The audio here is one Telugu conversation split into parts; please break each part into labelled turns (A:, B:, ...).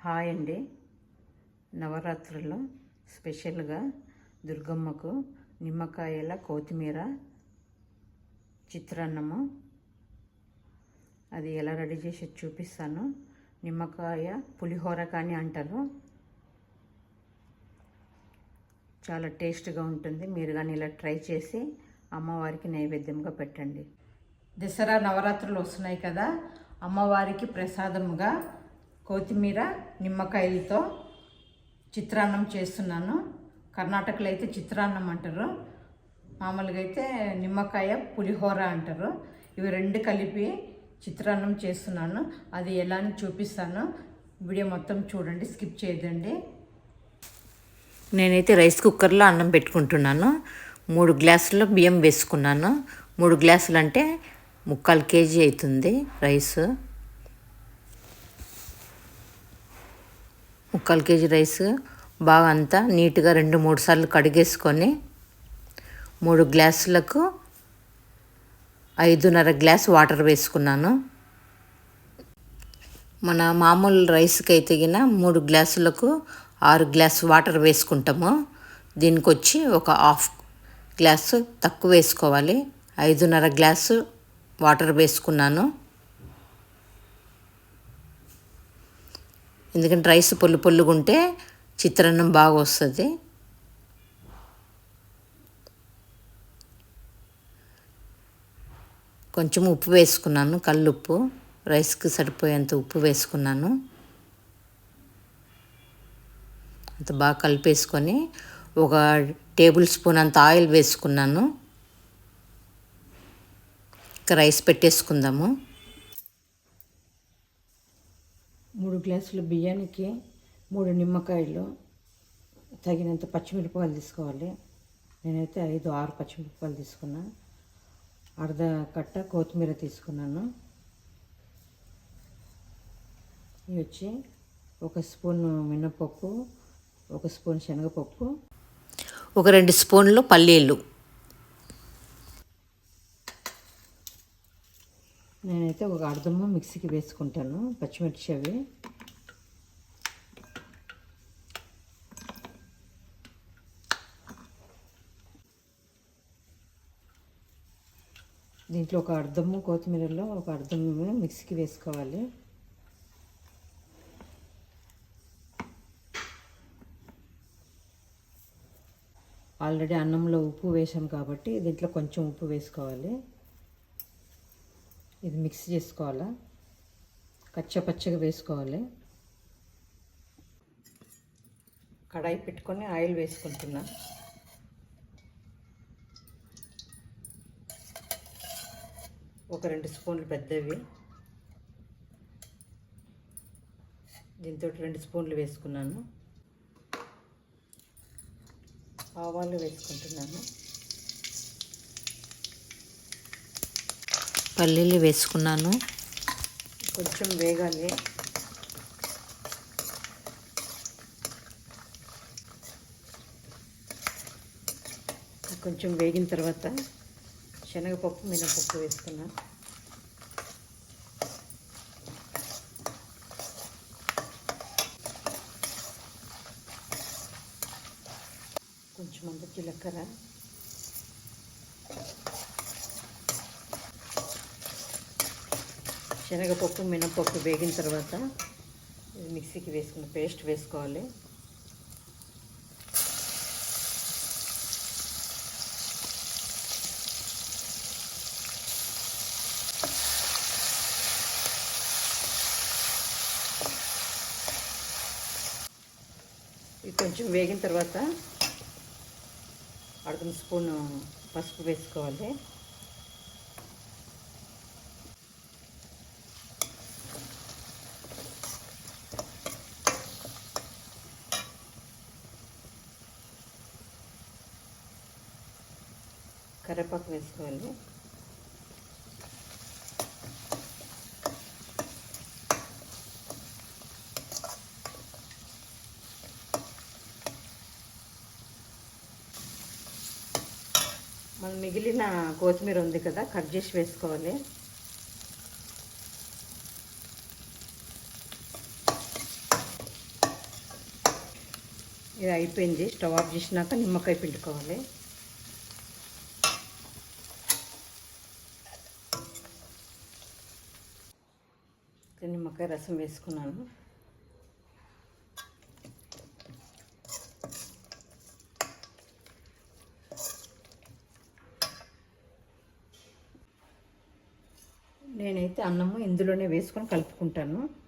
A: హాయ్ అండి. నవరాత్రుల్లో స్పెషల్గా దుర్గమ్మకు నిమ్మకాయల కొత్తిమీర చిత్రాన్నము. అది ఎలా రెడీ చేసి చూపిస్తాను. నిమ్మకాయ పులిహోర కానీ అంటారు. చాలా టేస్ట్గా ఉంటుంది. మీరు కానీ ఇలా ట్రై చేసి అమ్మవారికి నైవేద్యంగా పెట్టండి. దసరా నవరాత్రులు వస్తున్నాయి కదా. అమ్మవారికి ప్రసాదముగా కొత్తిమీర నిమ్మకాయలతో చిత్రాన్నం చేస్తున్నాను. కర్ణాటకలో అయితే చిత్రాన్నం అంటారు. మామూలుగా అయితే నిమ్మకాయ పులిహోర అంటారు. ఇవి రెండు కలిపి చిత్రాన్నం చేస్తున్నాను. అది ఎలా అని చూపిస్తాను. వీడియో మొత్తం చూడండి స్కిప్ చేయదండి. నేనైతే రైస్ కుక్కర్లో అన్నం పెట్టుకుంటున్నాను. మూడు గ్లాసులు బియ్యం వేసుకున్నాను. మూడు గ్లాసులు అంటే ముక్కాలు కేజీ అవుతుంది రైస్. ముక్కాలు కేజీ రైస్ బాగా అంతా నీట్గా రెండు మూడు సార్లు కడిగేసుకొని మూడు గ్లాసులకు ఐదున్నర గ్లాస్ వాటర్ వేసుకున్నాను. మన మామూలు రైస్కి అయితే గిన మూడు గ్లాసులకు ఆరు గ్లాస్ వాటర్ వేసుకుంటాము. దీనికి వచ్చి ఒక హాఫ్ గ్లాసు తక్కువ వేసుకోవాలి. ఐదున్నర గ్లాసు వాటర్ వేసుకున్నాను. ఎందుకంటే రైస్ పొల్లు పొల్లుగుంటే చిత్రాన్నం బాగా వస్తుంది కొంచెం ఉప్పు వేసుకున్నాను కల్లుప్పు. రైస్కి సరిపోయేంత ఉప్పు వేసుకున్నాను. అంత బాగా కలిపేసుకొని ఒక టేబుల్ స్పూన్ అంత ఆయిల్ వేసుకున్నాను. ఇంకా రైస్ పెట్టేసుకుందాము. మూడు గ్లాసుల బియ్యానికి మూడు నిమ్మకాయలు తగినంత పచ్చిమిరపకాయలు తీసుకోవాలి. నేనైతే ఐదు ఆరు పచ్చిమిరపకాయలు తీసుకున్నా. అర్ధ కట్ట కొత్తిమీర తీసుకున్నాను. ఇవి వచ్చి ఒక స్పూన్ మినపప్పు ఒక స్పూన్ శనగపప్పు ఒక రెండు స్పూన్లు పల్లీలు. నేనైతే ఒక అర్ధము మిక్సీకి వేసుకుంటాను పచ్చిమిర్చి అవి. దీంట్లో ఒక అర్ధము కొత్తిమీరలో ఒక అర్ధము మిక్సీకి వేసుకోవాలి. ఆల్రెడీ అన్నంలో ఉప్పు వేసాం కాబట్టి దీంట్లో కొంచెం ఉప్పు వేసుకోవాలి. ఇది మిక్స్ చేసుకోవాలా? కచ్చపచ్చగా వేసుకోవాలి. కడాయి పెట్టుకొని ఆయిల్ వేసుకుంటున్నా. ఒక రెండు స్పూన్లు పెద్దవి. దీంతో రెండు స్పూన్లు వేసుకున్నాను. ఆవాలు వేసుకుంటున్నాను. పల్లీలు వేసుకున్నాను. కొంచెం వేగాలి. కొంచెం వేగిన తర్వాత శనగపప్పు మినపప్పు వేసుకున్నా. కొంచెం అంత జీలకర్ర. శనగపప్పు మినపప్పు వేగిన తర్వాత మిక్సీకి వేసుకున్న పేస్ట్ వేసుకోవాలి. ఇది కొంచెం వేగిన తర్వాత అర్ధం స్పూన్ పసుపు వేసుకోవాలి. కరివేపాకు వేసుకోవాలి. మన మిగిలిన కొత్తిమీర ఉంది కదా కట్ చేసి వేసుకోవాలి. ఇది అయిపోయింది స్టవ్ ఆఫ్ చేసినాక నిమ్మకాయ పిండుకోవాలి. నిమ్మకాయ రసం వేసుకున్నాను. నేనైతే అన్నము ఇందులోనే వేసుకొని కలుపుకుంటాను.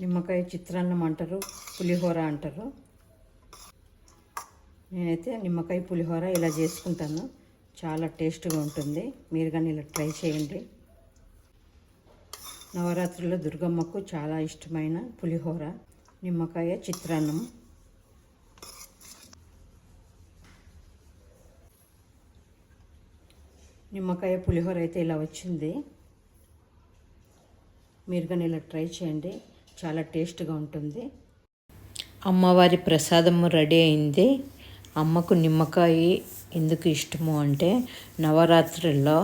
A: నిమ్మకాయ చిత్రాన్నం అంటారు పులిహోర అంటారు. నేనైతే నిమ్మకాయ పులిహోర ఇలా చేసుకుంటాను. చాలా టేస్ట్గా ఉంటుంది. మీరు కానీ ఇలా ట్రై చేయండి. నవరాత్రిలో దుర్గమ్మకు చాలా ఇష్టమైన పులిహోర నిమ్మకాయ చిత్రాన్నం. నిమ్మకాయ పులిహోర అయితే ఇలా వచ్చింది. మీరు కానీ ఇలా ట్రై చేయండి. చాలా టేస్ట్గా ఉంటుంది. అమ్మవారి ప్రసాదం రెడీ అయింది. అమ్మకు నిమ్మకాయ ఎందుకు ఇష్టము అంటే నవరాత్రుల్లో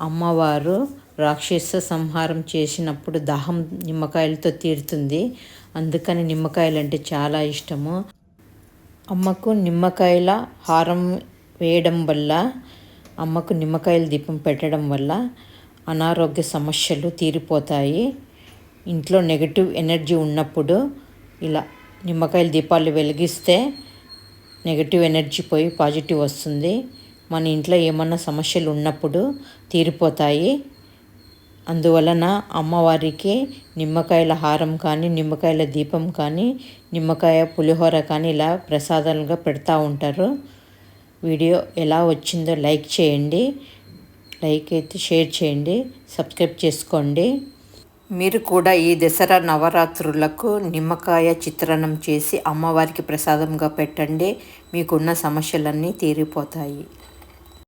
A: అమ్మవారు రాక్షస సంహారం చేసినప్పుడు దాహం నిమ్మకాయలతో తీరుతుంది. అందుకని నిమ్మకాయలు అంటే చాలా ఇష్టము. అమ్మకు నిమ్మకాయల హారం వేయడం వల్ల అమ్మకు నిమ్మకాయల దీపం పెట్టడం వల్ల అనారోగ్య సమస్యలు తీరిపోతాయి. ఇంట్లో నెగటివ్ ఎనర్జీ ఉన్నప్పుడు ఇలా నిమ్మకాయల దీపాలు వెలిగిస్తే నెగటివ్ ఎనర్జీ పోయి పాజిటివ్ వస్తుంది. మన ఇంట్లో ఏమన్నా సమస్యలు ఉన్నప్పుడు తీరిపోతాయి. అందువలన అమ్మవారికి నిమ్మకాయల హారం కానీ నిమ్మకాయల దీపం కానీ నిమ్మకాయ పులిహోర కానీ ఇలా ప్రసాదాలుగా పెడతా ఉంటారు. వీడియో ఎలా వచ్చిందో లైక్ చేయండి. లైక్ అయితే షేర్ చేయండి. సబ్స్క్రైబ్ చేసుకోండి. మీరు కూడా ఈ దసరా నవరాత్రులకు నిమ్మకాయ చిత్రణం చేసి అమ్మవారికి ప్రసాదంగా పెట్టండి. మీకున్న సమస్యలన్నీ తీరిపోతాయి.